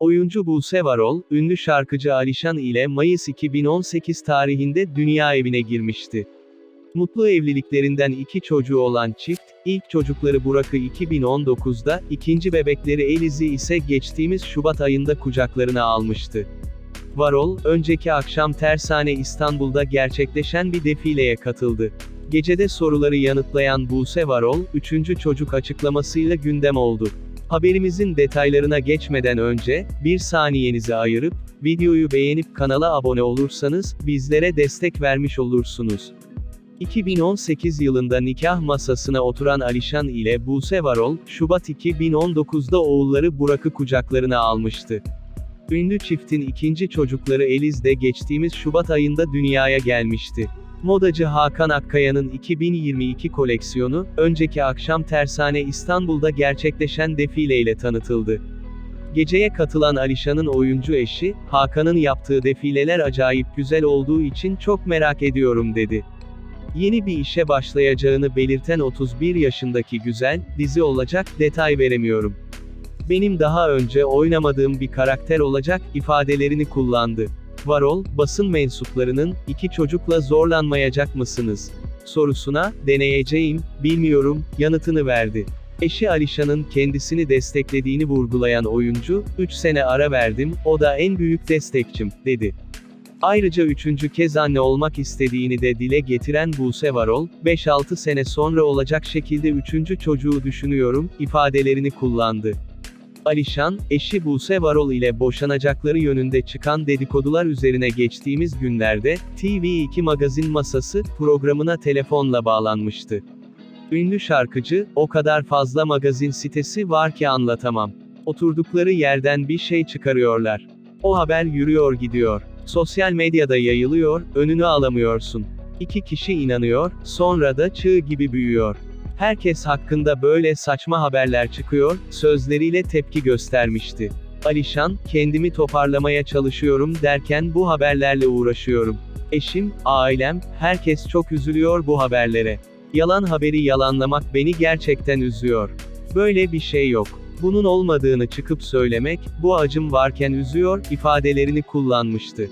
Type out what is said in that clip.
Oyuncu Buse Varol, ünlü şarkıcı Alişan ile Mayıs 2018 tarihinde dünya evine girmişti. Mutlu evliliklerinden iki çocuğu olan çift, ilk çocukları Burak'ı 2019'da, ikinci bebekleri Eliz'i ise geçtiğimiz Şubat ayında kucaklarına almıştı. Varol, önceki akşam Tersane İstanbul'da gerçekleşen bir defileye katıldı. Gecede soruları yanıtlayan Buse Varol, üçüncü çocuk açıklamasıyla gündem oldu. Haberimizin detaylarına geçmeden önce, bir saniyenizi ayırıp, videoyu beğenip kanala abone olursanız, bizlere destek vermiş olursunuz. 2018 yılında nikah masasına oturan Alişan ile Buse Varol, Şubat 2019'da oğulları Burak'ı kucaklarına almıştı. Ünlü çiftin ikinci çocukları Eliz de geçtiğimiz Şubat ayında dünyaya gelmişti. Modacı Hakan Akkaya'nın 2022 koleksiyonu, önceki akşam Tersane İstanbul'da gerçekleşen defileyle tanıtıldı. Geceye katılan Alişan'ın oyuncu eşi, Hakan'ın yaptığı defileler acayip güzel olduğu için çok merak ediyorum dedi. Yeni bir işe başlayacağını belirten 31 yaşındaki güzel, dizi olacak, detay veremiyorum. Benim daha önce oynamadığım bir karakter olacak, ifadelerini kullandı. Varol, basın mensuplarının, iki çocukla zorlanmayacak mısınız? sorusuna, deneyeceğim, bilmiyorum, yanıtını verdi. Eşi Alişan'ın kendisini desteklediğini vurgulayan oyuncu, 3 sene ara verdim, o da en büyük destekçim, dedi. Ayrıca üçüncü kez anne olmak istediğini de dile getiren Buse Varol, 5-6 sene sonra olacak şekilde üçüncü çocuğu düşünüyorum, ifadelerini kullandı. Alişan, eşi Buse Varol ile boşanacakları yönünde çıkan dedikodular üzerine geçtiğimiz günlerde, TV2 Magazin Masası, programına telefonla bağlanmıştı. Ünlü şarkıcı, o kadar fazla magazin sitesi var ki anlatamam. Oturdukları yerden bir şey çıkarıyorlar. O haber yürüyor gidiyor. Sosyal medyada yayılıyor, önünü alamıyorsun. İki kişi inanıyor, sonra da çığ gibi büyüyor. Herkes hakkında böyle saçma haberler çıkıyor, sözleriyle tepki göstermişti. Alişan, kendimi toparlamaya çalışıyorum derken bu haberlerle uğraşıyorum. Eşim, ailem, herkes çok üzülüyor bu haberlere. Yalan haberi yalanlamak beni gerçekten üzüyor. Böyle bir şey yok. Bunun olmadığını çıkıp söylemek, bu acım varken üzüyor, ifadelerini kullanmıştı.